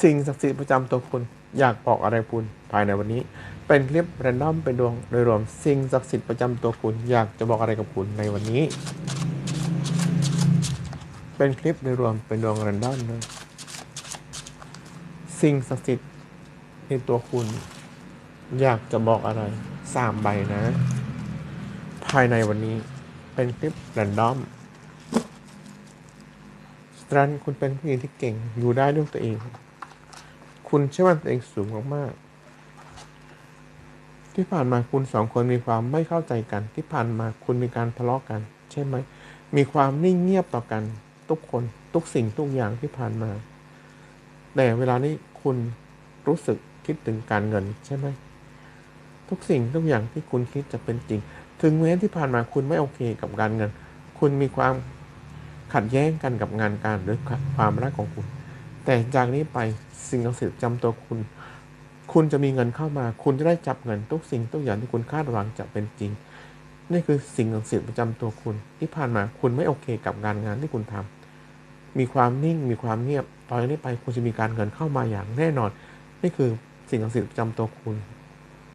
สิ่งศักดิ์สิทธิ์ประจำตัวคุณ อยากบอกอะไรคุณภายในวันนี้ เป็นคลิปแรนดอมเป็นดวงโดยรวมสิ่งศักดิ์สิทธิ์ประจำตัวคุณ อยากจะบอกอะไรกับคุณในวันนี้ เป็นคลิปโดยรวมเป็นดวงแรนดอมนะสิ่งศักดิ์สิทธิ์ในตัวคุณ อยากจะบอกอะไรสามใบนะ ภายในวันนี้เป็นคลิปแรนดอมสตรันคุณเป็นผู้หญิงที่เก่งอยู่ได้ด้วยตัวเอง คุณเชื่อมั่นตัวเองสูงมากๆที่ผ่านมาคุณสองคนมีความไม่เข้าใจกัน ที่ผ่านมาคุณมีการทะเลาะกัน ใช่ไหม มีความนิ่งเงียบต่อกัน ทุกคนทุกสิ่งทุกอย่างที่ผ่านมา แต่เวลานี้คุณรู้สึกคิดถึงการเงินใช่ไหม ทุกสิ่งทุกอย่างที่คุณคิดจะเป็นจริง ถึงแม้ที่ผ่านมาคุณไม่โอเคกับการเงิน คุณมีความขัดแย้งกันกับงานการหรือความรักของคุณ แต่จากนี้ไปสิ่งศักดิ์สิทธิ์จำตัวคุณ คุณจะมีเงินเข้ามา คุณจะได้จับเงินทุกสิ่งทุกอย่างที่คุณคาดหวังจะเป็นจริง นี่คือสิ่งศักดิ์สิทธิ์ประจำตัวคุณ ที่ผ่านมาคุณไม่โอเคกับงานงานที่คุณทำมีความนิ่งมีความเงียบ ตอนนี้ไปคุณจะมีการเงินเข้ามาอย่างแน่นอน นี่คือสิ่งศักดิ์สิทธิ์ประจำตัวคุณ